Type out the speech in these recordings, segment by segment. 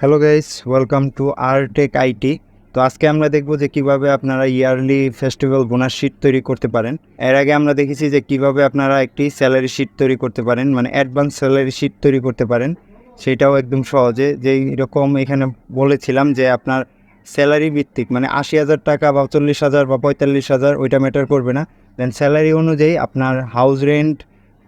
Hello guys welcome to Artech IT তো আজকে আমরা দেখব যে কীভাবে আপনারা ইয়ারলি ফেস্টিভ্যাল বোনাস শিট তৈরি করতে পারেন। এর আগে আমরা দেখেছি যে কীভাবে আপনারা একটি স্যালারি শিট তৈরি করতে পারেন মানে অ্যাডভান্স স্যালারি শিট তৈরি করতে পারেন। সেটাও একদম সহজে, যেই রকম এখানে বলেছিলাম যে আপনার স্যালারি ভিত্তিক মানে আশি হাজার টাকা বা চল্লিশ হাজার বা পঁয়তাল্লিশ হাজার, ওইটা ম্যাটার করবে না। দেন স্যালারি অনুযায়ী আপনার হাউস রেন্ট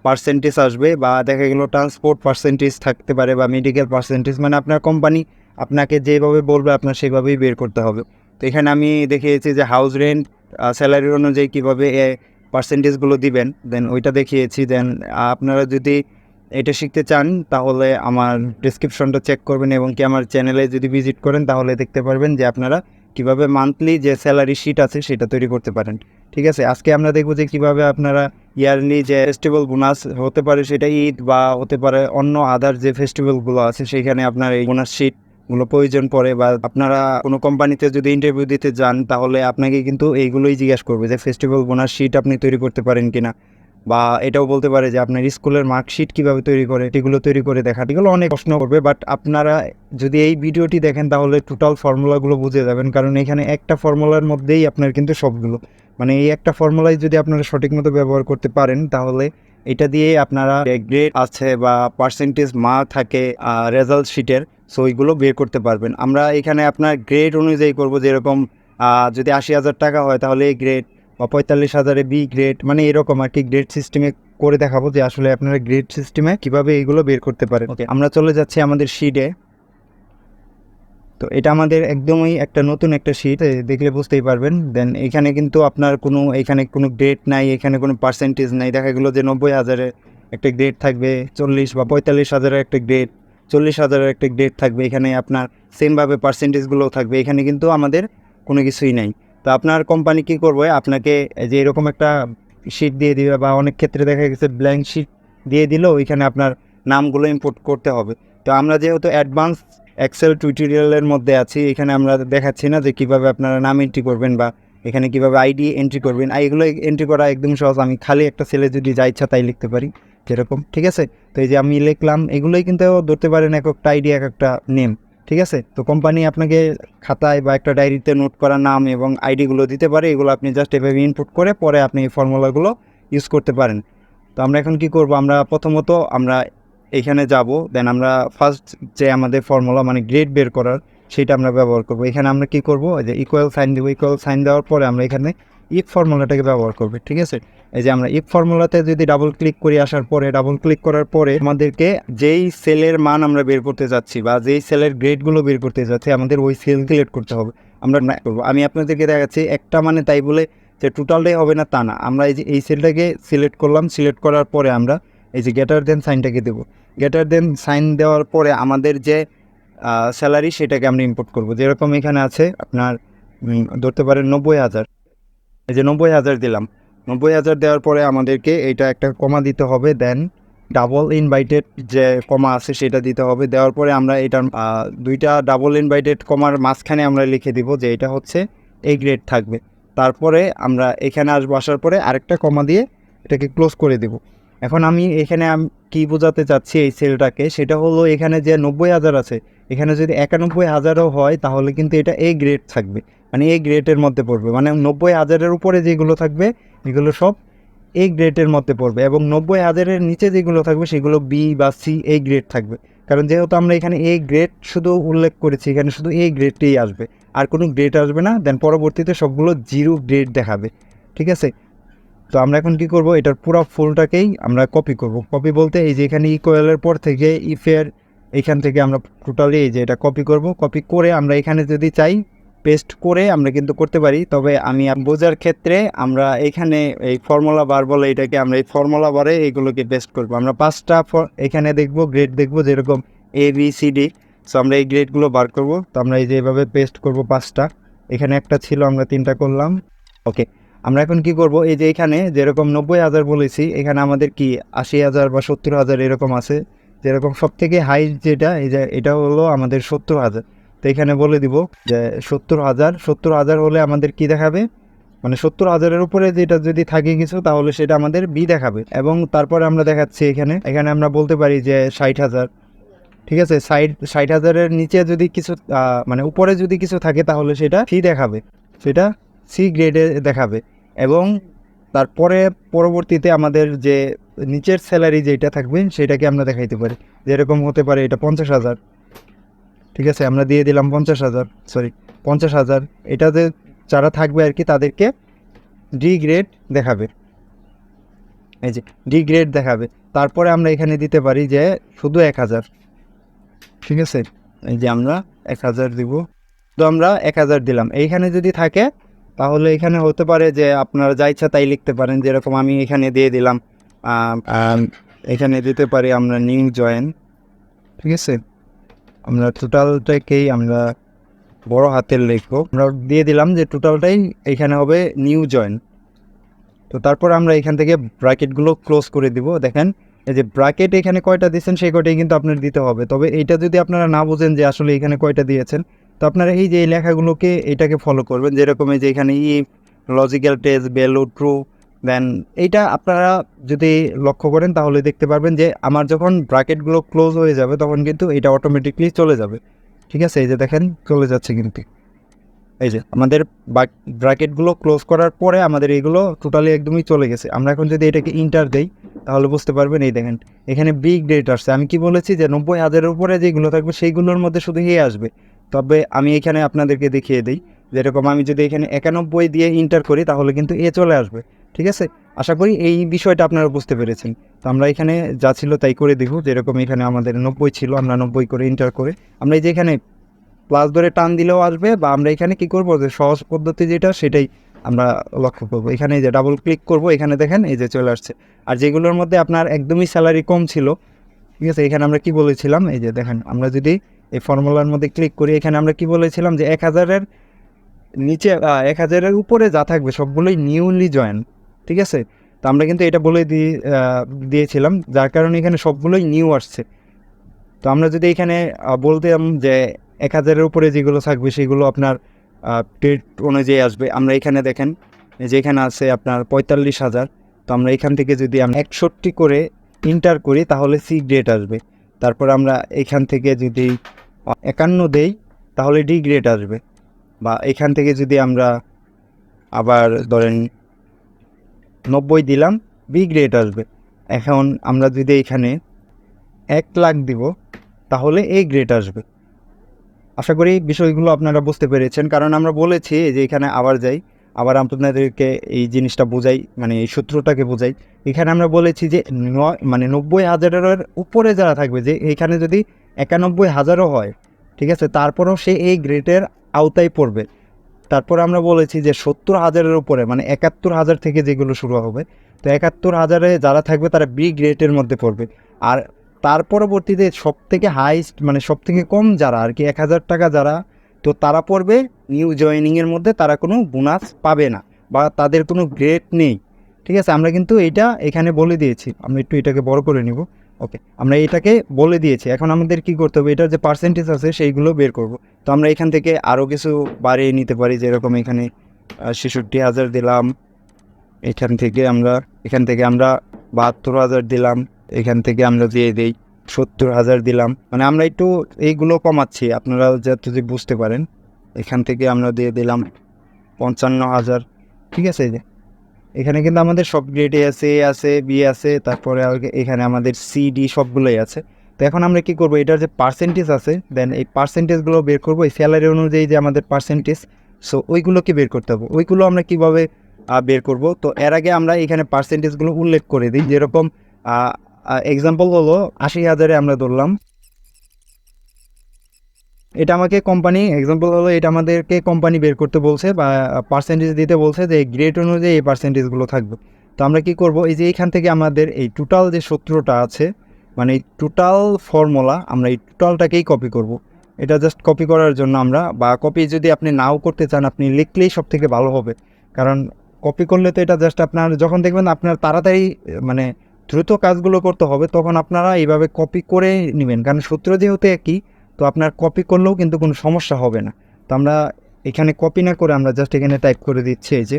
পার্সেন্টেজ আসবে বা দেখা গেলো ট্রান্সপোর্ট পার্সেন্টেজ থাকতে পারে বা মেডিকেল পার্সেন্টেজ মানে আপনার কোম্পানি আপনাকে যেভাবে বলবে আপনার সেভাবেই বের করতে হবে। তো এখানে আমি দেখিয়েছি যে হাউস রেন্ট স্যালারি অনুযায়ী কীভাবে পার্সেন্টেজগুলো দিবেন দেন ওইটা দেখিয়েছি দেন আপনারা যদি এটা শিখতে চান, তাহলে আমার ডিসক্রিপশনটা চেক করবেন এবং কি আমার চ্যানেলে যদি ভিজিট করেন, তাহলে দেখতে পারবেন যে আপনারা কীভাবে মান্থলি যে স্যালারি শিট আছে, সেটা তৈরি করতে পারেন। ঠিক আছে? আজকে আমরা দেখব যে কীভাবে আপনারা ইয়ারলি যে ফেস্টিভ্যাল বোনাস হতে পারে সেটা ঈদ বা হতে পারে অন্য আদার যে ফেস্টিভ্যালগুলো আছে, সেখানে আপনার এই বোনাস শিটগুলো প্রয়োজন পড়ে বা আপনারা কোনো কোম্পানিতে যদি ইন্টারভিউ দিতে যান, তাহলে আপনাকে কিন্তু এইগুলোই জিজ্ঞাসা করবে যে ফেস্টিভ্যাল বোনাস শিট আপনি তৈরি করতে পারেন কিনা। বা এটাও বলতে পারে যে আপনার স্কুলের মার্কশিট কীভাবে তৈরি করে এগুলো তৈরি করে দেখা। এগুলো অনেক প্রশ্ন করবে বাট আপনারা যদি এই ভিডিওটি দেখেন, তাহলে টোটাল ফর্মুলাগুলো বুঝে যাবেন, কারণ এখানে একটা ফর্মুলার মধ্যেই আপনার কিন্তু সবগুলো। মানে এই একটা ফর্মুলাই যদি আপনারা সঠিক মতো ব্যবহার করতে পারেন তাহলে এটা দিয়ে আপনারা গ্রেড আছে বা পার্সেন্টেজ মা থাকে রেজাল্ট শিটের সো ওইগুলো বের করতে পারবেন। আমরা এখানে আপনার গ্রেড অনুযায়ী করব যেরকম যদি আশি হাজার টাকা হয় তাহলে এই গ্রেড বা পঁয়তাল্লিশ হাজারে বি গ্রেড মানে এরকম আর কি গ্রেড সিস্টেমে করে দেখাবো যে আসলে আপনারা গ্রেড সিস্টেমে কীভাবে এগুলো বের করতে পারেন। ওকে আমরা চলে যাচ্ছি আমাদের শিটে তো এটা আমাদের একদমই একটা নতুন একটা শিট দেখলে বুঝতেই পারবেন। দেন এখানে কিন্তু আপনার কোনো, এখানে কোনো গ্রেড নাই, এখানে কোনো পার্সেন্টেজ নাই। দেখা গেলো যে নব্বই হাজারে একটা গ্রেড থাকবে, চল্লিশ বা পঁয়তাল্লিশ হাজারের একটা গ্রেড চল্লিশ হাজারের একটা গ্রেড থাকবে। এখানে আপনার সেমভাবে পার্সেন্টেজগুলোও থাকবে। এখানে কিন্তু আমাদের কোনো কিছুই নাই। তো আপনার কোম্পানি কী করবে? আপনাকে যে এরকম একটা শিট দিয়ে দিবে বা অনেক ক্ষেত্রে দেখা গেছে ব্ল্যাঙ্ক শিট দিয়ে দিলেও ওইখানে আপনার নামগুলো ইম্পোর্ট করতে হবে। তো আমরা যেহেতু অ্যাডভান্স এক্সেল টিউটোরিয়ালের মধ্যে আছি। এখানে আমরা দেখাচ্ছি না যে কীভাবে আপনারা নাম এন্ট্রি করবেন বা এখানে কীভাবে আইডি এন্ট্রি করবেন। আর এগুলো এন্ট্রি করা একদম সহজ। আমি খালি একটা সেলে যদি যা ইচ্ছা তাই লিখতে পারি, যেরকম, ঠিক আছে? তো এই যে আমি লিখলাম, এগুলোই কিন্তু ধরতে পারেন এক একটা আইডি এক একটা নেম ঠিক আছে? তো কোম্পানি আপনাকে খাতায় বা একটা ডায়েরিতে নোট করা নাম এবং আইডিগুলো দিতে পারে। এগুলো আপনি জাস্ট এভাবে ইনপুট করে পরে আপনি এই ফর্মুলাগুলো ইউজ করতে পারেন। তো আমরা এখন কি করব? আমরা প্রথমত আমরা এখানে যাব দেন আমরা ফার্স্ট যে আমাদের ফর্মুলা মানে গ্রেড বের করার, সেটা আমরা ব্যবহার করব। এখানে আমরা কি করব? যে ইকুয়াল সাইন দেবো ইকুয়াল সাইন দেওয়ার পরে আমরা এখানে ইফ ফর্মুলাটাকে ব্যবহার করব, ঠিক আছে? এই যে আমরা ইফ ফর্মুলাতে যদি ডাবল ক্লিক করি আসার পরে ডাবল ক্লিক করার পরে আমাদেরকে যেই সেলের মান আমরা বের করতে যাচ্ছি বা যেই সেলের গ্রেডগুলো বের করতে যাচ্ছি, আমাদের ওই সেল সিলেক্ট করতে হবে। আমরা করব। আমি আপনাদেরকে দেখাচ্ছি, একটা মানে তাই বলে যে টোটালটাই হবে না তা না। আমরা এই যে এই সেলটাকে সিলেক্ট করলাম সিলেক্ট করার পরে আমরা এই যে গেটার দেন সাইনটাকে দেবো। গেটার দেন সাইন দেওয়ার পরে আমাদের যে স্যালারি সেটাকে আমরা ইম্পোর্ট করব। যেরকম এখানে আছে আপনার ধরতে পারেন নব্বই হাজার। এই যে নব্বই হাজার দিলাম। নব্বই হাজার দেওয়ার পরে আমাদেরকে এটা একটা কমা দিতে হবে দেন ডাবল ইনভাইটেড যে কমা আছে সেটা দিতে হবে। দেওয়ার পরে আমরা এটার দুইটা ডাবল ইনভাইটেড কমার মাঝখানে আমরা লিখে দিব যে এটা হচ্ছে এই গ্রেড থাকবে। তারপরে আমরা এখানে আসব, আসার পরে আরেকটা কমা দিয়ে এটাকে ক্লোজ করে দেব। এখন আমি এখানে আম- কি বোঝাতে চাচ্ছি এই সেলটাকে? সেটা হলো এখানে যে নব্বই হাজার আছে, এখানে যদি একানব্বই হাজারও হয়, তাহলে কিন্তু এটা এ গ্রেড থাকবে। মানে এ গ্রেডের মধ্যে পড়বে। মানে নব্বই হাজারের উপরে যেগুলো থাকবে, এগুলো সব এ গ্রেডের মধ্যে পড়বে এবং নব্বই হাজারের নিচে যেগুলো থাকবে, সেগুলো বি বা সি এই গ্রেড থাকবে। কারণ যেহেতু আমরা এখানে এ গ্রেড শুধু উল্লেখ করেছি, এখানে শুধু এই গ্রেডটাই আসবে। আর কোনো গ্রেড আসবে না দেন পরবর্তীতে সবগুলো জিরো গ্রেড দেখাবে। ঠিক আছে? তো আমরা এখন কি করব? এটার পুরো ফুলটাকেই আমরা কপি করব। কপি বলতে এই যে এখানে ইকুয়ালের পর থেকে ইফের এইখান থেকে আমরা টোটালি এই যে এটা কপি করব। কপি করে আমরা এখানে যদি চাই পেস্ট করে আমরা কিন্তু করতে পারি। তবে আমি বোঝার ক্ষেত্রে আমরা এখানে এই ফর্মুলা বার বলে এটাকে আমরা এই ফর্মুলা বারে এইগুলোকে পেস্ট করব। আমরা পাঁচটা এখানে দেখব গ্রেড দেখব যেরকম A B C D so আমরা এই গ্রেডগুলো বার করব। তো আমরা এই যে এভাবে পেস্ট করব পাঁচটা। এখানে একটা ছিল, আমরা তিনটা করলাম। ওকে আমরা এখন কি করব? এই যে এখানে যেরকম নব্বই হাজার বলেছি, এখানে আমাদের কি আশি হাজার বা সত্তর হাজার এরকম আছে? যেরকম সব থেকে হাই যেটা, এই যে এটা হলো আমাদের সত্তর হাজার। তো এখানে বলে দিব যে সত্তর হাজার সত্তর হাজার হলে আমাদের কি দেখাবে? মানে সত্তর হাজারের উপরে যেটা যদি থাকে কিছু, তাহলে সেটা আমাদের বি দেখাবে। এবং তারপরে আমরা দেখাচ্ছি এখানে এখানে আমরা বলতে পারি যে ষাট হাজার। ঠিক আছে? ষাট ষাট হাজারের নিচে যদি কিছু মানে উপরে যদি কিছু থাকে, তাহলে সেটা সি দেখাবে। সেটা সি গ্রেডে দেখাবে। এবং তারপরে পরবর্তীতে আমাদের যে নিচের স্যালারি যেটা থাকবে, সেটাকে আমরা দেখাইতে পারি। যেরকম হতে পারে এটা পঞ্চাশ হাজার। ঠিক আছে, আমরা দিয়ে দিলাম পঞ্চাশ হাজার সরি পঞ্চাশ হাজার। এটাতে যারা থাকবে আর কি, তাদেরকে ডি গ্রেড দেখাবে। এই যে ডি গ্রেড দেখাবে। তারপরে আমরা এখানে দিতে পারি যে শুধু এক হাজার। ঠিক আছে? এই যে আমরা এক হাজার দিব। তো আমরা এক হাজার দিলাম। এইখানে যদি থাকে তাহলে এখানে হতে পারে যে আপনারা যা ইচ্ছা তাই লিখতে পারেন যেরকম আমি এখানে দিয়ে দিলাম এখানে দিতে পারি আমরা নিউ জয়েন ঠিক আছে? আমরা টোটালটাকেই আমরা বড় হাতের লিখব। আমরা দিয়ে দিলাম যে টোটালটাই এখানে হবে নিউ জয়েন তো তারপর আমরা এখান থেকে ব্র্যাকেটগুলো ক্লোজ করে দিব। দেখেন এই যে ব্র্যাকেট এখানে কয়টা দিয়েছেন সেই কয়টাই কিন্তু আপনার দিতে হবে। তবে এইটা যদি আপনারা না বোঝেন যে আসলে এখানে কয়টা দিয়েছেন আপনারা এই যে এই লেখাগুলোকে এটাকে ফলো করবেন, যেরকম এই যে এখানে ই logical test value true then এইটা আপনারা যদি লক্ষ্য করেন তাহলে দেখতে পারবেন যে আমার যখন ব্র্যাকেটগুলো ক্লোজ হয়ে যাবে তখন কিন্তু এটা অটোমেটিকলি চলে যাবে। ঠিক আছে? এই যে দেখেন, চলে যাচ্ছে কিন্তু। এই যে আমাদের ব্র্যাকেটগুলো ক্লোজ করার পরে আমাদের এইগুলো টোটালি একদমই চলে গেছে। আমরা এখন যদি এটাকে ইন্টার দেই, তাহলে বুঝতে পারবেন এই দেখেন, এখানে বিগ ডেট আসছে। আমি কি বলেছি যে নব্বই হাজারের উপরে যেগুলো থাকবে, সেইগুলোর মধ্যে শুধু এ আসবে। তবে আমি এখানে আপনাদেরকে দেখিয়ে দিই, যেরকম আমি যদি এখানে একানব্বই দিয়ে ইন্টার করি, তাহলে কিন্তু এ চলে আসবে, ঠিক আছে? আশা করি এই বিষয়টা আপনারা বুঝতে পেরেছেন। তো আমরা এখানে যা ছিল তাই করে দেখব যেরকম এখানে আমাদের নব্বই ছিল, আমরা নব্বই করে ইন্টার করে, আমরা এই যে এখানে প্লাস ধরে টান দিলেও আসবে, বা আমরা এখানে কি করব, যে সহজ পদ্ধতি যেটা, সেটাই আমরা লক্ষ্য করব। এখানে যে ডাবল ক্লিক করব, এখানে দেখেন এই যে চলে আসছে। আর যেগুলোর মধ্যে আপনার একদমই স্যালারি কম ছিল, ঠিক আছে? এখানে আমরা কি বলেছিলাম? এই যে দেখেন, আমরা যদি এই ফর্মুলার মধ্যে ক্লিক করি, এখানে আমরা কি বলেছিলাম যে এক হাজারের নিচে এক হাজারের উপরে যা থাকবে সবগুলোই নিউলি জয়েন ঠিক আছে? তো আমরা কিন্তু এটা বলে দিয়ে দিয়েছিলাম, যার কারণে এখানে সবগুলোই নিউ আসছে। তো আমরা যদি এখানে বলতাম যে এক হাজারের উপরে যেগুলো থাকবে সেগুলো আপনার ডেট অনুযায়ী আসবে। আমরা এখানে দেখেন, এই যে এখানে আছে আপনার পঁয়তাল্লিশ হাজার, তো আমরা এখান থেকে যদি আমরা একষট্টি করে ইন্টার করি, তাহলে সি গ্রেড আসবে। তারপর আমরা এখান থেকে যদি একান্ন দেই, তাহলে ডি গ্রেড আসবে। বা এখান থেকে যদি আমরা আবার ধরেন নব্বই দিলাম বি গ্রেড আসবে। এখন আমরা যদি এখানে এক লাখ দিব, তাহলে এ গ্রেড আসবে। আশা করি বিষয়গুলো আপনারা বুঝতে পেরেছেন, কারণ আমরা বলেছি যে এখানে আবার যাই। আবার আপনাদেরকে এই জিনিসটা বোঝাই মানে এই সূত্রটাকে বোঝাই। এখানে আমরা বলেছি যে নয় মানে নব্বই হাজারের উপরে যারা থাকবে, যে এখানে যদি একানব্বই হাজারও হয়, ঠিক আছে, তারপরেও সে এই গ্রেডের আওতায় পড়বে। তারপর আমরা বলেছি যে সত্তর হাজারের উপরে মানে একাত্তর হাজার থেকে যেগুলো শুরু হবে, তো একাত্তর হাজারে যারা থাকবে, তারা বি গ্রেডের মধ্যে পড়বে। আর তার পরবর্তীতে সব থেকে হাইস্ট মানে সব থেকে কম যারা, আর কি এক হাজার টাকা যারা তো তারা পড়বে নিউ জয়েনিংয়ের মধ্যে তারা কোনো বোনাস পাবে না বা তাদের কোনো গ্রেড নেই। ঠিক আছে? আমরা কিন্তু এটা এখানে বলে দিয়েছি। আমরা একটু এটাকে বড় করে নিব। ওকে আমরা এটাকে বলে দিয়েছি। এখন আমাদের কি করতে হবে? এটার যে পার্সেন্টেজ আছে সেইগুলো বের করব। তো আমরা এখান থেকে আরও কিছু বাড়িয়ে নিতে পারি। যেরকম এখানে ছেষট্টি হাজার দিলাম। এখান থেকে আমরা, এখান থেকে আমরা বাহাত্তর হাজার দিলাম। এখান থেকে আমরা দিয়ে দিই। সত্তর হাজার দিলাম। মানে আমরা একটু এইগুলো কমাচ্ছি, আপনারা যাতে যদি বুঝতে পারেন। এখান থেকে আমরা দিয়ে দিলাম পঞ্চান্ন হাজার, ঠিক আছে? যে এখানে কিন্তু আমাদের সব গ্রেডে আছে এ আছে বি আছে, তারপরে এখানে আমাদের সি ডি সবগুলোই আছে। তো এখন আমরা কি করব, এটার যে পার্সেন্টেজ আছে দেন এই পার্সেন্টেজগুলো বের করব, এই স্যালারি অনুযায়ী যে আমাদের পার্সেন্টেজ সো ওইগুলোকে বের করতে হবে। ওইগুলো আমরা কীভাবে বের করব? তো এর আগে আমরা এখানে পার্সেন্টেজগুলো উল্লেখ করে দিই, যেরকম এক্সাম্পল হলো, আশি হাজারে আমরা ধরলাম। এটা আমাকে কোম্পানি এক্সাম্পল হলো, এটা আমাদেরকে কোম্পানি বের করতে বলছে বা পার্সেন্টেজ দিতে বলছে যে গ্রেড অনুযায়ী এই পার্সেন্টেজগুলো থাকবে। তো আমরা কি করব? এই যে এইখান থেকে আমাদের এই টোটাল যে সূত্রটা আছে মানে এই টোটাল ফর্মুলা আমরা এই টোটালটাকেই কপি করব। এটা জাস্ট কপি করার জন্য আমরা, বা কপি যদি আপনি নাও করতে চান, আপনি লিখলেই সব থেকে ভালো হবে। কারণ কপি করলে তো এটা জাস্ট আপনার, যখন দেখবেন আপনার তাড়াতাড়ি মানে দ্রুত কাজগুলো করতে হবে, তখন আপনারা এইভাবে কপি করে নেবেন। কারণ সূত্র যেহেতু একই, তো আপনার কপি করলেও কিন্তু কোনো সমস্যা হবে না। তো আমরা এখানে কপি না করে আমরা জাস্ট এখানে টাইপ করে দিচ্ছি এই যে,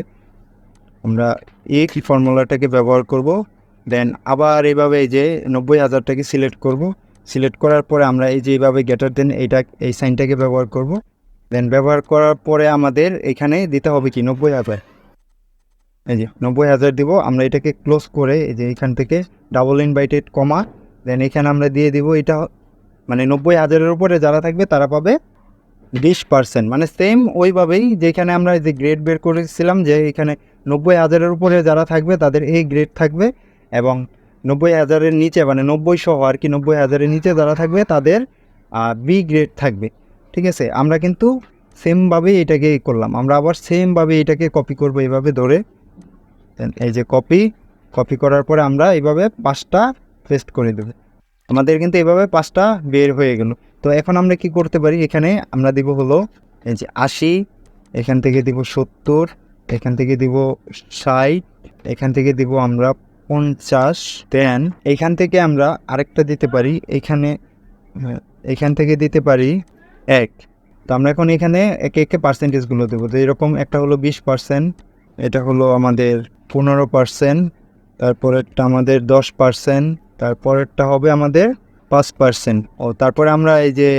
আমরা এই ফর্মুলাটাকে ব্যবহার করব। দেন আবার এইভাবে এই যে নব্বই হাজারটাকে সিলেক্ট করব। সিলেক্ট করার পরে আমরা এই যে এইভাবে গেটার দেন, এইটা, এই সাইনটাকে ব্যবহার করব। দেন ব্যবহার করার পরে আমাদের এখানে দিতে হবে কি? নব্বই হাজার। এই যে নব্বই হাজার দিব, আমরা এটাকে ক্লোজ করে এই যে এখান থেকে ডাবল ইনভাইটেড কমা দেন এখানে আমরা দিয়ে দিব এটা মানে নব্বই হাজারের উপরে যারা থাকবে তারা পাবে বিশ পার্সেন্ট মানে সেম ওইভাবেই যেখানে আমরা যে গ্রেড বের করেছিলাম যে এখানে নব্বই হাজারের উপরে যারা থাকবে তাদের এই গ্রেড থাকবে এবং নব্বই হাজারের নিচে মানে নব্বই সহ আর কি নব্বই হাজারের নিচে যারা থাকবে তাদের বি গ্রেড থাকবে, ঠিক আছে? আমরা কিন্তু সেমভাবেই এটাকে করলাম, আমরা আবার সেমভাবে এটাকে কপি করব এইভাবে ধরে। Then এই যে কপি কপি করার পরে আমরা এইভাবে পাঁচটা পেস্ট করে দেবো। আমাদের কিন্তু এইভাবে পাঁচটা বের হয়ে গেল। তো এখন আমরা কি করতে পারি? এখানে আমরা দিব হলো এই যে আশি, এখান থেকে দিব সত্তর, এখান থেকে দিব ষাট, এখান থেকে দিব আমরা পঞ্চাশ। দেন এইখান থেকে আমরা আরেকটা দিতে পারি। এখানে, এখান থেকে দিতে পারি এক। তো আমরা এখন এখানে একে একে পার্সেন্টেজগুলো দেবো। তো এরকম একটা হলো বিশ পার্সেন্ট এটা হলো আমাদের পনেরো পার্সেন্ট, তারপরেরটা আমাদের দশ পার্সেন্ট, তারপরেরটা হবে আমাদের পাঁচ পার্সেন্ট। ও, তারপরে আমরা এই যে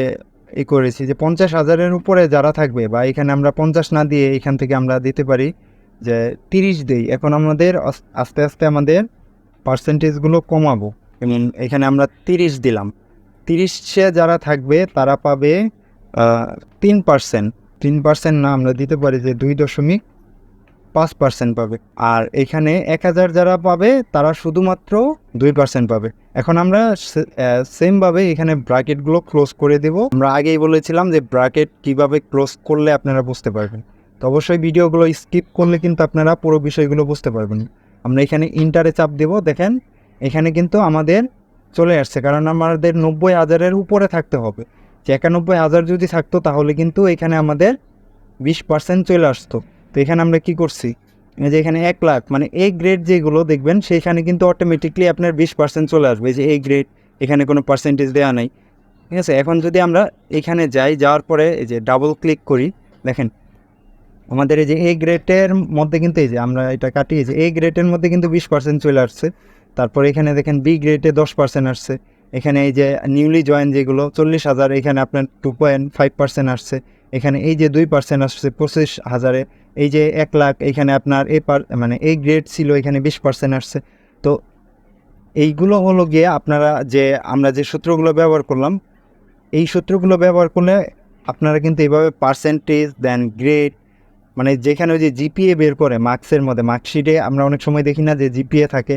ই করেছি যে পঞ্চাশ হাজারের উপরে যারা থাকবে বা এখানে আমরা পঞ্চাশ না দিয়ে এখান থেকে আমরা দিতে পারি যে তিরিশ দিই, এখন আমাদের আস্তে আস্তে আমাদের পার্সেন্টেজগুলো কমাবো। যেমন এখানে আমরা তিরিশ দিলাম। তিরিশে যারা থাকবে তারা পাবে তিন পার্সেন্ট। তিন পার্সেন্ট না আমরা দিতে পারি যে দুই দশমিক পাঁচ পার্সেন্ট পাবে। আর এখানে এক হাজার যারা পাবে, তারা শুধুমাত্র দুই পার্সেন্ট পাবে। এখন আমরা সেমভাবে এখানে ব্র্যাকেটগুলো ক্লোজ করে দেব। আমরা আগেই বলেছিলাম যে ব্র্যাকেট কীভাবে ক্লোজ করলে আপনারা বুঝতে পারবেন। তো অবশ্যই ভিডিওগুলো স্কিপ করলে কিন্তু আপনারা পুরো বিষয়গুলো বুঝতে পারবেন। আমরা এখানে ইন্টারে চাপ দেব, দেখেন। এখানে কিন্তু আমাদের চলে আসছে, কারণ আমাদের নব্বই হাজারের উপরে থাকতে হবে। যে একানব্বই হাজার যদি থাকতো, তাহলে কিন্তু এখানে আমাদের বিশ পার্সেন্ট চলে আসতো। তো এখানে আমরা কি করছি? এই যে এখানে এক লাখ মানে এই গ্রেড যেগুলো দেখবেন, সেইখানে কিন্তু অটোমেটিকলি আপনার বিশ পার্সেন্ট চলে আসবে। যে এই গ্রেড এখানে কোনো পার্সেন্টেজ দেওয়া নাই। ঠিক আছে? এখন যদি আমরা এখানে যাই, যাওয়ার পরে এই যে ডাবল ক্লিক করি, দেখেন, আমাদের এই যে এই গ্রেডের মধ্যে কিন্তু এই যে আমরা এটা কাটিয়ে যে এই গ্রেডের মধ্যে কিন্তু বিশ পার্সেন্ট চলে আসছে। তারপর এখানে দেখেন বি গ্রেডে দশ পার্সেন্ট আসছে। এখানে এই যে নিউলি জয়েন যেগুলো, চল্লিশ হাজার, এখানে আপনার টু পয়েন্ট ফাইভ পার্সেন্ট আসছে। এখানে এই যে দুই পার্সেন্ট আসছে, পঁচিশ হাজারে। এই যে এক লাখ, এখানে আপনার এ পার মানে এই গ্রেড ছিল, এখানে বিশ পার্সেন্ট আসছে। তো এইগুলো হলো গিয়ে আপনারা যে, আমরা যে সূত্রগুলো ব্যবহার করলাম, এই সূত্রগুলো ব্যবহার করলে আপনারা কিন্তু এইভাবে পার্সেন্টেজ দেন গ্রেড মানে যেখানে ওই যে জিপিএ বের করে মার্কসের মধ্যে মার্কশিটে আমরা অনেক সময় দেখি না যে জিপিএ থাকে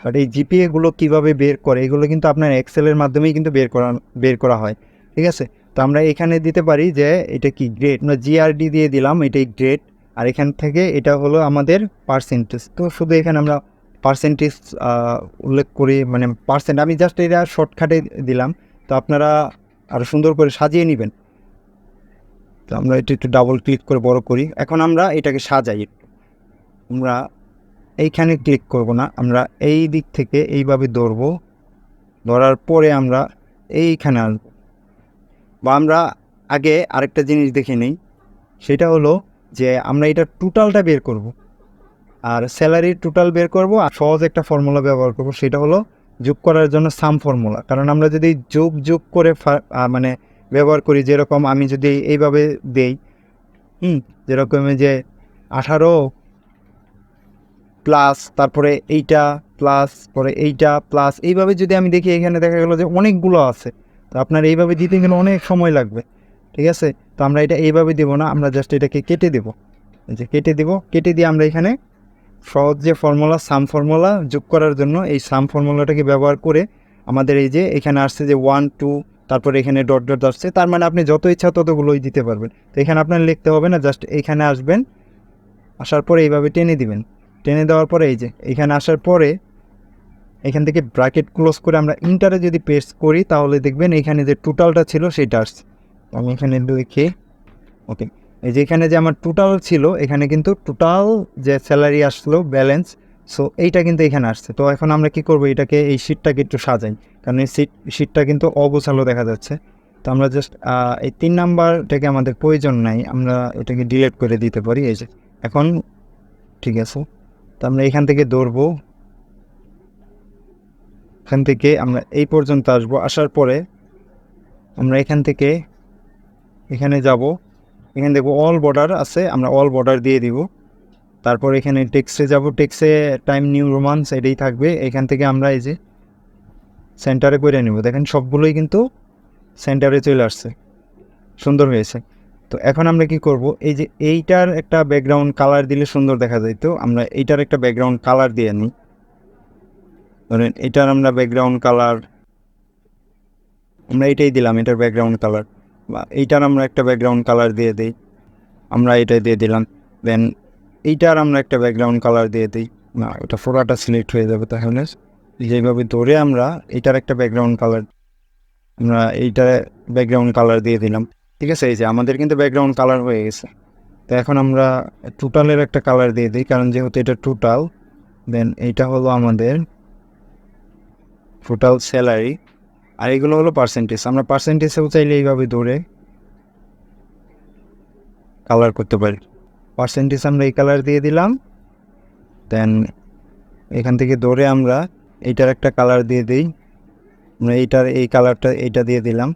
বাট এই জিপিএগুলো কীভাবে বের করে, এগুলো কিন্তু আপনার এক্সেলের মাধ্যমেই কিন্তু বের করা বের করা হয়, ঠিক আছে? তো আমরা এখানে দিতে পারি যে, এটা কি গ্রেড আমরা জিআরডি দিয়ে দিলাম, এটাই গ্রেড আর এখান থেকে এটা হলো আমাদের পার্সেন্টেজ তো শুধু এখানে আমরা পার্সেন্টেজ উল্লেখ করি মানে পার্সেন্ট আমি জাস্ট এটা শর্টকাটে দিলাম। তো আপনারা আরও সুন্দর করে সাজিয়ে নেবেন। তো আমরা এটা একটু ডাবল ক্লিক করে বড় করি। এখন আমরা এটাকে সাজাই। আমরা এইখানে ক্লিক করব না। আমরা এই দিক থেকে এইভাবে ধরবো। ধরার পরে আমরা এইখানে আসব বা আমরা আগে আরেকটা জিনিস দেখে নিই। সেটা হলো যে আমরা এটা টোটালটা বের করব। আর স্যালারির টোটাল বের করব আর সহজ একটা ফর্মুলা ব্যবহার করব, সেটা হলো যোগ করার জন্য সাম ফর্মুলা কারণ আমরা যদি যোগ যোগ করে মানে ব্যবহার করি, যেরকম আমি যদি এইভাবে দেই, হুম, যেরকম যে আঠারো প্লাস তারপরে এইটা প্লাস পরে এইটা প্লাস এইভাবে যদি আমি দেখি, এখানে দেখা গেলো যে অনেকগুলো আছে। তো আপনার এইভাবে দিতে গেলে অনেক সময় লাগবে। ঠিক আছে? তো আমরা এটা এইভাবে দেবো না, আমরা জাস্ট এটাকে কেটে দেবো। যে কেটে দেবো, কেটে দিয়ে আমরা এখানে সহজ যে ফর্মুলা সাম ফর্মুলা যোগ করার জন্য এই সাম ফর্মুলাটাকে ব্যবহার করে আমাদের এই যে এখানে আসছে যে ওয়ান টু তারপরে এখানে ডট ডট আসছে। তার মানে আপনি যত ইচ্ছা ততগুলোই দিতে পারবেন। তো এখানে আপনার লিখতে হবে না জাস্ট এখানে আসবেন, আসার পরে এইভাবে টেনে দিবেন। টেনে দেওয়ার পরে এই যে এখানে আসার পরে এখান থেকে ব্র্যাকেট ক্লোজ করে আমরা ইন্টারে যদি পেস্ট করি, তাহলে দেখবেন এখানে যে টোটালটা ছিল সেটা আসছে। আমি এখানে লিখে ওকে এই যে এখানে যে আমার টোটাল ছিল, এখানে কিন্তু টোটাল যে স্যালারি আসলো ব্যালেন্স সো এইটা কিন্তু এখানে আসছে। তো এখন আমরা কি করব, এটাকে, এই শিটটাকে একটু সাজাই। কারণ এই সিট শিটটা কিন্তু অগোছালো দেখা যাচ্ছে। তো আমরা জাস্ট এই তিন নাম্বারটাকে আমাদের প্রয়োজন নাই, আমরা এটাকে ডিলিট করে দিতে পারি, এই যে। এখন, ঠিক আছে। তো আমরা এখান থেকে দৌড়বো এখান থেকে আমরা এই পর্যন্ত আসব। আসার পরে আমরা এখান থেকে এখানে যাব। এখানে দেখব অল বর্ডার আছে, আমরা অল বর্ডার দিয়ে দিব। তারপর এখানে টেক্সে যাব। টেক্সে টাইম নিউ রোমান্স এটাই থাকবে। এখান থেকে আমরা এই যে সেন্টারে করে নেব। দেখেন সবগুলোই কিন্তু সেন্টারে চলে আসছে। সুন্দর হয়েছে। তো এখন আমরা কি করব? এই যে এইটার একটা ব্যাকগ্রাউন্ড কালার দিলে সুন্দর দেখা যায় তো। আমরা এইটার একটা ব্যাকগ্রাউন্ড কালার দিয়ে নিই। ধরেন এটার আমরা ব্যাকগ্রাউন্ড কালার আমরা এটাই দিলাম, এটার ব্যাকগ্রাউন্ড কালার বা এইটার আমরা একটা ব্যাকগ্রাউন্ড কালার দিয়ে দিই। আমরা এটা দিয়ে দিলাম। দেন এইটার আমরা একটা ব্যাকগ্রাউন্ড কালার দিয়ে দিই। না, ওটা ফোরাটা সিলেক্ট হয়ে যাবে তাহলে। যেভাবে ধরে আমরা এটার একটা ব্যাকগ্রাউন্ড কালার আমরা এইটার ব্যাকগ্রাউন্ড কালার দিয়ে দিলাম। ঠিক আছে? এই যে আমাদের কিন্তু ব্যাকগ্রাউন্ড কালার হয়ে গেছে। তো এখন আমরা টোটালের একটা কালার দিয়ে দিই, কারণ যেহেতু এটা টোটাল দেন এইটা হলো আমাদের টোটাল স্যালারি আর এগুলো হলো পার্সেন্টেজ আমরা পার্সেন্টেজেও চাইলে এইভাবে ধরে কালার করতে পারি। পার্সেন্টেজ আমরা এই কালার দিয়ে দিলাম। দেন এখান থেকে ধরে আমরা এইটার একটা কালার দিয়ে দিই। আমরা এইটার, এই কালারটা এইটা দিয়ে দিলাম।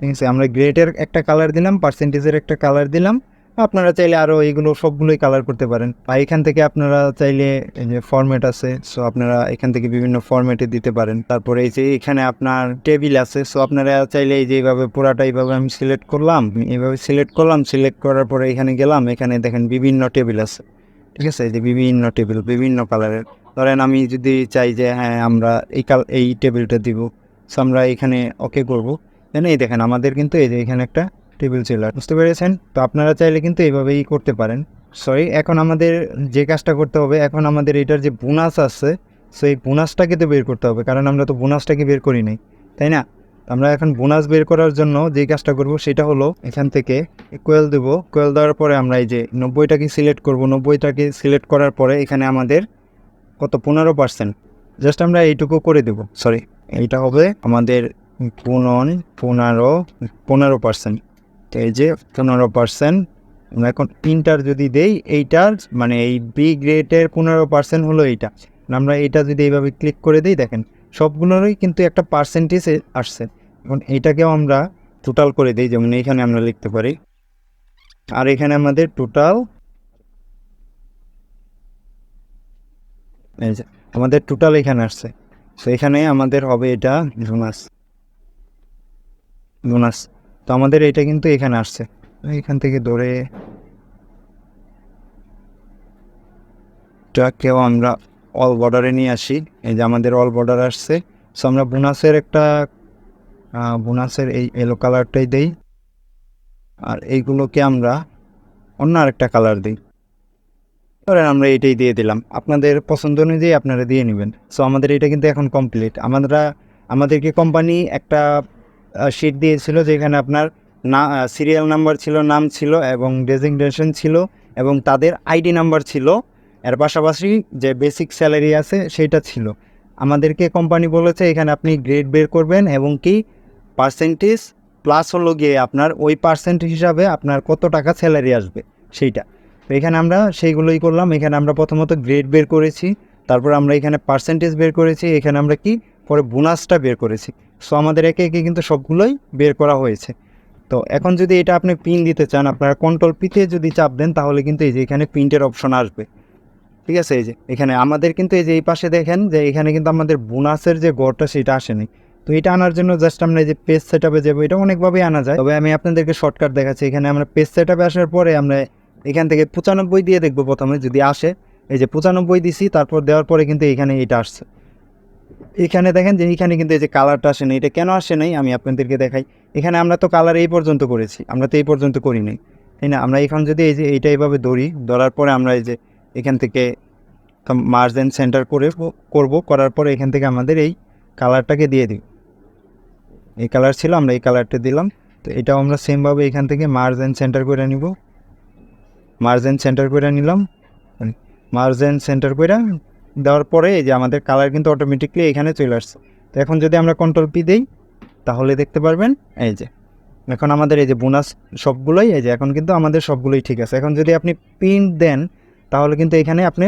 ঠিক আছে, আমরা গ্রেডের একটা কালার দিলাম পার্সেন্টেজের একটা কালার দিলাম। আপনারা চাইলে আরও এইগুলো সবগুলোই কালার করতে পারেন। আর এখান থেকে আপনারা চাইলে যে ফরম্যাট আছে সো আপনারা এখান থেকে বিভিন্ন ফরম্যাটে দিতে পারেন। তারপরে এই যে এখানে আপনার টেবিল আছে সো আপনারা চাইলে এই যে এইভাবে পুরাটা এইভাবে আমি সিলেক্ট করলাম, এইভাবে সিলেক্ট করলাম সিলেক্ট করার পরে এখানে গেলাম, এখানে দেখেন বিভিন্ন টেবিল আছে। ঠিক আছে? এই যে বিভিন্ন টেবিল বিভিন্ন কালারের ধরেন আমি যদি চাই যে হ্যাঁ আমরা এই কাল এই টেবিলটা দিব সো আমরা এখানে ওকে করব। দেন এই দেখেন, আমাদের কিন্তু এই যে এখানে একটা টেবিল ছিল। বুঝতে পেরেছেন? তো আপনারা চাইলে কিন্তু এইভাবেই করতে পারেন। সরি এখন আমাদের যে কাজটা করতে হবে, এখন আমাদের এটার যে বোনাস আছে সো এই বোনাসটাকে তো বের করতে হবে, কারণ আমরা তো বোনাসটাকে বের করি নাই, তাই না? আমরা এখন বোনাস বের করার জন্য যে কাজটা করব, সেটা হলো এখান থেকে কোয়েল দেবো। কোয়েল দেওয়ার পরে আমরা এই যে নব্বইটাকে সিলেক্ট করব। নব্বইটাকে সিলেক্ট করার পরে এখানে আমাদের কত? পনেরো পার্সেন্ট জাস্ট আমরা এইটুকু করে দেব। সরি এইটা হবে আমাদের পুনন পনেরো পনেরো পার্সেন্ট এই যে পনেরো পার্সেন্ট এখন ইন্টার যদি দেই, এইটার মানে এই বি গ্রেডের পনেরো পার্সেন্ট হলো এইটা। আমরা এইটা যদি এইভাবে ক্লিক করে দিই, দেখেন, সবগুলোরই কিন্তু একটা পার্সেন্টেজ আসছে। এখন এইটাকেও আমরা টোটাল করে দিই, যেমন এইখানে আমরা লিখতে পারি। আর এখানে আমাদের টোটাল এই যে, আমাদের টোটাল এখানে আসছে। তো এখানে আমাদের হবে এটা বোনাস বোনাস তো আমাদের এটা কিন্তু এখানে আসছে। এখান থেকে ধরে এটাকেও আমরা অল বর্ডারে নিয়ে আসি। এই যে আমাদের অল বর্ডার আসছে। সো আমরা বোনাসের একটা বোনাসের এই এলো কালারটাই দেই। আর এইগুলোকে আমরা অন্য আরেকটা কালার দিই। ধরেন আমরা এইটাই দিয়ে দিলাম। আপনাদের পছন্দ অনুযায়ী আপনারা দিয়ে নেবেন। সো আমাদের এটা কিন্তু এখন কমপ্লিট আমরা, আমাদেরকে কোম্পানি একটা শিট দিয়েছিল যেখানে আপনার না সিরিয়াল নাম্বার ছিল, নাম ছিল এবং ডেজিগনেশন ছিল এবং তাদের আইডি নাম্বার ছিল। এর পাশাপাশি যে বেসিক স্যালারি আছে সেটা ছিল। আমাদেরকে কোম্পানি বলেছে এখানে আপনি গ্রেড বের করবেন এবং কি পার্সেন্টেজ প্লাস হলো গিয়ে আপনার ওই পার্সেন্ট হিসাবে আপনার কত টাকা স্যালারি আসবে সেইটা। তো এখানে আমরা সেইগুলোই করলাম। এখানে আমরা প্রথমত গ্রেড বের করেছি, তারপর আমরা এখানে পার্সেন্টেজ বের করেছি, এখানে আমরা কি পরে বোনাসটা বের করেছি। সো আমাদের একে একে কিন্তু সবগুলোই বের করা হয়েছে। তো, এখন যদি এটা আপনি পিন দিতে চান, আপনারা কন্ট্রোল পিতে যদি চাপ দেন, তাহলে কিন্তু এই যে এখানে প্রিন্টের অপশন আসবে। ঠিক আছে? এই যে, এখানে আমাদের কিন্তু এই যে এই পাশে দেখেন যে এখানে কিন্তু আমাদের বোনাসের যে গড়টা সেটা আসেনি। তো, এটা আনার জন্য জাস্ট আমরা এই যে পেজ সেট আপে যাব, এটা অনেকভাবেই আনা যায়। তবে আমি আপনাদেরকে শর্টকাট দেখাচ্ছি। এখানে আমরা পেজ সেট আপে আসার পরে আমরা এখান থেকে পঁচানব্বই দিয়ে দেখব প্রথমে, যদি আসে। এই যে পঁচানব্বই দিছি, তারপর দেওয়ার পরে কিন্তু এখানে এটা আসছে। এখানে দেখেন যে এখানে কিন্তু এই যে কালারটা আসে না, এটা কেন আসে নাই আমি আপনাদেরকে দেখাই। এখানে আমরা তো কালার এই পর্যন্ত করেছি, আমরা তো এই পর্যন্ত করি নাই, তাই না? আমরা এখন যদি এই যে এইটা এইভাবে ধরি, ধরার পরে আমরা এই যে এখান থেকে মার্জেন সেন্টার করে করব, করার পরে এখান থেকে আমাদের এই কালারটাকে দিয়ে দিই। এই কালার ছিল, আমরা এই কালারটা দিলাম, তো এটাও আমরা সেমভাবে এখান থেকে মার্জেন সেন্টার করে নিব। মার্জেন সেন্টার করে নিলাম মার্জেন সেন্টার করে দেওয়ার পরে এই যে আমাদের কালার কিন্তু অটোমেটিকলি এখানে চলে আসছে। তো এখন যদি আমরা কন্ট্রোল পি দিই, তাহলে দেখতে পারবেন এই যে, এখন আমাদের এই যে বোনাস সবগুলোই, এই যে এখন কিন্তু আমাদের সবগুলোই ঠিক আছে। এখন যদি আপনি প্রিন্ট দেন, তাহলে কিন্তু এখানে আপনি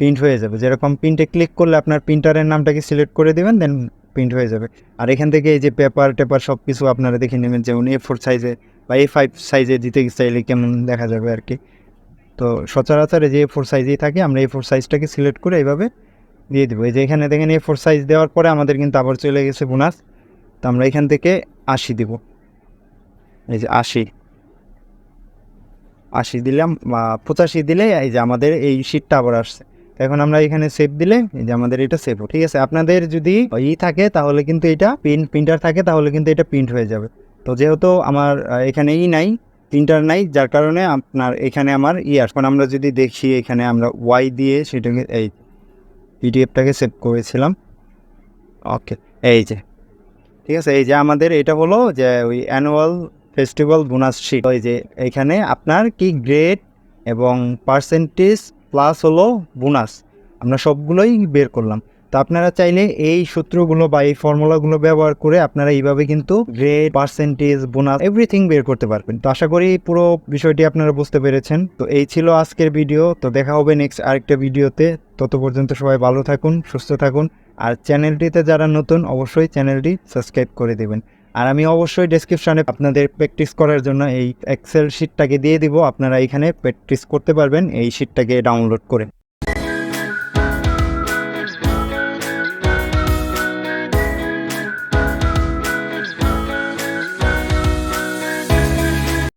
প্রিন্ট হয়ে যাবে। যেরকম প্রিন্টে ক্লিক করলে আপনার প্রিন্টারের নামটাকে সিলেক্ট করে দেবেন দেন প্রিন্ট হয়ে যাবে। আর এখান থেকে এই যে পেপার টেপার সব কিছু আপনারা দেখে নেবেন যেমন এ ফোর সাইজে বা এ ফাইভ সাইজে দিতে চাইলে কেমন দেখা যাবে আর কি। তো সচরাচর যে ফোর সাইজেই থাকে, আমরা এই ফোর সাইজটাকে সিলেক্ট করে এইভাবে দিয়ে দেবো। এই যে এখানে দেখেন এই ফোর সাইজ দেওয়ার পরে আমাদের কিন্তু আবার চলে গেছে বোনাস তো আমরা এখান থেকে আশি দিব। এই যে আশি। আশি দিলাম, বা পঁচাশি দিলে এই যে আমাদের এই শিটটা আবার আসছে। এখন আমরা এখানে সেভ দিলে এই যে আমাদের এটা সেভ ঠিক আছে, আপনাদের যদি ই থাকে তাহলে কিন্তু এটা প্রিন্ট প্রিন্টার থাকে তাহলে কিন্তু এটা প্রিন্ট হয়ে যাবে। তো যেহেতু আমার এখানে ই নাই প্রিন্টার নাই, যার কারণে আপনার এখানে আমার ই এখন আমরা যদি দেখি, এখানে আমরা ওয়াই দিয়ে সেটাকে এই পিডিএফটাকে সেভ করেছিলাম। ওকে এই যে। ঠিক আছে, এই যে আমাদের এটা হলো যে ওই অ্যানুয়াল ফেস্টিভ্যাল বোনাস শিট ওই যে এখানে আপনার কি গ্রেড এবং পার্সেন্টেজ প্লাস হলো বোনাস আমরা সবগুলোই বের করলাম। তো আপনারা চাইলে এই সূত্রগুলো বা এই ফর্মুলাগুলো ব্যবহার করে আপনারা এইভাবে কিন্তু গ্রেড পার্সেন্টেজ বোনাস এভরিথিং বের করতে পারবেন। তো আশা করি পুরো বিষয়টি আপনারা বুঝতে পেরেছেন। তো এই ছিল আজকের ভিডিও তো দেখা হবে নেক্সট আরেকটা ভিডিওতে তত পর্যন্ত সবাই ভালো থাকুন, সুস্থ থাকুন। আর চ্যানেলটিতে যারা নতুন, অবশ্যই চ্যানেলটি সাবস্ক্রাইব করে দেবেন। আর আমি অবশ্যই ডেসক্রিপশনে আপনাদের প্র্যাকটিস করার জন্য এই এক্সেল শিটটাকে দিয়ে দিব। আপনারা এখানে প্র্যাকটিস করতে পারবেন। এই শিটটাকে ডাউনলোড করে।